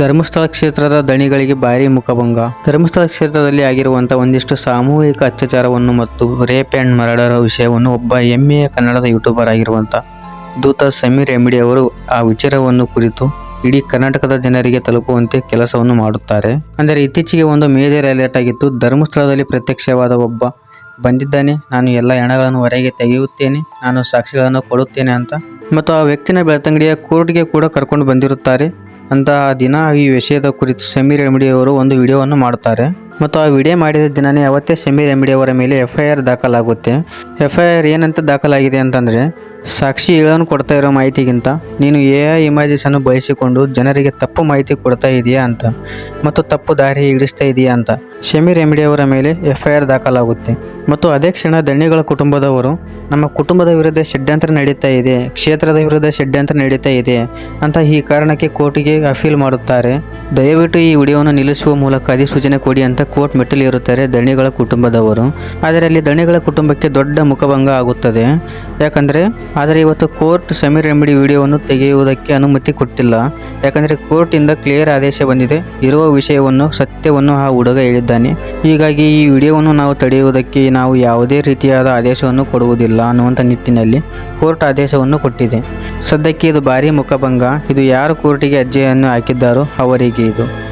ಧರ್ಮಸ್ಥಳ ಕ್ಷೇತ್ರದ ದಣಿಗಳಿಗೆ ಭಾರಿ ಮುಖಭಂಗ. ಧರ್ಮಸ್ಥಳ ಕ್ಷೇತ್ರದಲ್ಲಿ ಆಗಿರುವಂತಹ ಒಂದಿಷ್ಟು ಸಾಮೂಹಿಕ ಅತ್ಯಾಚಾರವನ್ನು ಮತ್ತು ರೇಪ್ ಅಂಡ್ ಮರ್ಡರ್ ವಿಷಯವನ್ನು ಒಬ್ಬ ಹೆಮ್ಮೆಯ ಕನ್ನಡದ ಯೂಟ್ಯೂಬರ್ ಆಗಿರುವಂತಹ ದೂತ ಸಮೀರ್ ಎಮಿಡಿ ಅವರು ಆ ವಿಚಾರವನ್ನು ಕುರಿತು ಇಡೀ ಕರ್ನಾಟಕದ ಜನರಿಗೆ ತಲುಪುವಂತೆ ಕೆಲಸವನ್ನು ಮಾಡುತ್ತಾರೆ. ಅಂದರೆ ಇತ್ತೀಚೆಗೆ ಒಂದು ಮೇಜರ್ ಅಲರ್ಟ್ ಆಗಿತ್ತು. ಧರ್ಮಸ್ಥಳದಲ್ಲಿ ಪ್ರತ್ಯಕ್ಷವಾದ ಒಬ್ಬ ಬಂದಿದ್ದಾನೆ. ನಾನು ಎಲ್ಲ ಹೆಣಗಳನ್ನು ಹೊರಗೆ ತೆಗೆಯುತ್ತೇನೆ. ನಾನು ಸಾಕ್ಷಿಗಳನ್ನು ಕೊಡುತ್ತೇನೆ ಅಂತ. ಮತ್ತು ಆ ವ್ಯಕ್ತಿನ ಬೆಳ್ತಂಗಡಿಯ ಕೋರ್ಟ್ಗೆ ಕೂಡ ಕರ್ಕೊಂಡು ಬಂದಿರುತ್ತಾರೆ. ಅಂತ ದಿನ ಈ ವಿಷಯದ ಕುರಿತು ಸಮೀರ್ ಅವರು ಒಂದು ವಿಡಿಯೋವನ್ನು ಮಾಡುತ್ತಾರೆ. ಮತ್ತು ಆ ವಿಡಿಯೋ ಮಾಡಿದ ದಿನನೇ ಅವತ್ತೇ ಸಮೀರ್ ಅವರ ಮೇಲೆ ಎಫ್ ಐ ಆರ್ ದಾಖಲಾಗುತ್ತೆ. ಎಫ್ ಐ ಆರ್ ಏನಂತ ದಾಖಲಾಗಿದೆ ಅಂತಂದರೆ ಸಾಕ್ಷಿ ಹೇಳೋನು ಕೊಡ್ತಾ ಇರೋ ಮಾಹಿತಿಗಿಂತ ನೀನು ಎ ಐ ಇಮೇಜಸನ್ನು ಬಯಸಿಕೊಂಡು ಜನರಿಗೆ ತಪ್ಪು ಮಾಹಿತಿ ಕೊಡ್ತಾ ಇದೆಯಾ ಅಂತ ಮತ್ತು ತಪ್ಪು ದಾರಿ ಹಿಡಿಸ್ತಾ ಇದೆಯಾ ಅಂತ ಶಮೀರ್ ಅವರ ಮೇಲೆ ಎಫ್ ಐ ಆರ್ ದಾಖಲಾಗುತ್ತೆ. ಮತ್ತು ಅದೇ ಕ್ಷಣ ದಣಿಗಳ ಕುಟುಂಬದವರು, ನಮ್ಮ ಕುಟುಂಬದ ವಿರುದ್ಧ ಷಡ್ಯಂತ್ರ ನಡೀತಾ ಇದೆ, ಕ್ಷೇತ್ರದ ವಿರುದ್ಧ ಷಡ್ಯಂತ್ರ ನಡೀತಾ ಇದೆ ಅಂತ ಈ ಕಾರಣಕ್ಕೆ ಕೋರ್ಟಿಗೆ ಅಫೀಲ್ ಮಾಡುತ್ತಾರೆ. ದಯವಿಟ್ಟು ಈ ವಿಡಿಯೋವನ್ನು ನಿಲ್ಲಿಸುವ ಮೂಲಕ ಅಧಿಸೂಚನೆ ಕೊಡಿ ಅಂತ ಕೋರ್ಟ್ ಮೆಟ್ಟಿಲೇರುತ್ತಾರೆ ದಣಿಗಳ ಕುಟುಂಬದವರು. ಆದರೆ ಅಲ್ಲಿ ದಣಿಗಳ ಕುಟುಂಬಕ್ಕೆ ದೊಡ್ಡ ಮುಖಭಂಗ ಆಗುತ್ತದೆ. ಯಾಕಂದರೆ ಆದರೆ ಇವತ್ತು ಕೋರ್ಟ್ ಸಮೀರ್ ರೆಮಿಡಿ ವಿಡಿಯೋವನ್ನು ತೆಗೆಯುವುದಕ್ಕೆ ಅನುಮತಿ ಕೊಟ್ಟಿಲ್ಲ. ಯಾಕಂದರೆ ಕೋರ್ಟಿಂದ ಕ್ಲಿಯರ್ ಆದೇಶ ಬಂದಿದೆ. ಇರುವ ವಿಷಯವನ್ನು, ಸತ್ಯವನ್ನು ಆ ಹುಡುಗ ಹೇಳಿದ್ದಾನೆ. ಹೀಗಾಗಿ ಈ ವಿಡಿಯೋವನ್ನು ನಾವು ತಡೆಯುವುದಕ್ಕೆ ನಾವು ಯಾವುದೇ ರೀತಿಯಾದ ಆದೇಶವನ್ನು ಕೊಡುವುದಿಲ್ಲ ಅನ್ನುವಂಥ ನಿಟ್ಟಿನಲ್ಲಿ ಕೋರ್ಟ್ ಆದೇಶವನ್ನು ಕೊಟ್ಟಿದೆ. ಸದ್ಯಕ್ಕೆ ಇದು ಭಾರಿ ಮುಖಭಂಗ. ಇದು ಯಾರು ಕೋರ್ಟಿಗೆ ಅರ್ಜಿಯನ್ನು ಹಾಕಿದ್ದಾರೋ ಅವರಿಗೆ ಇದು.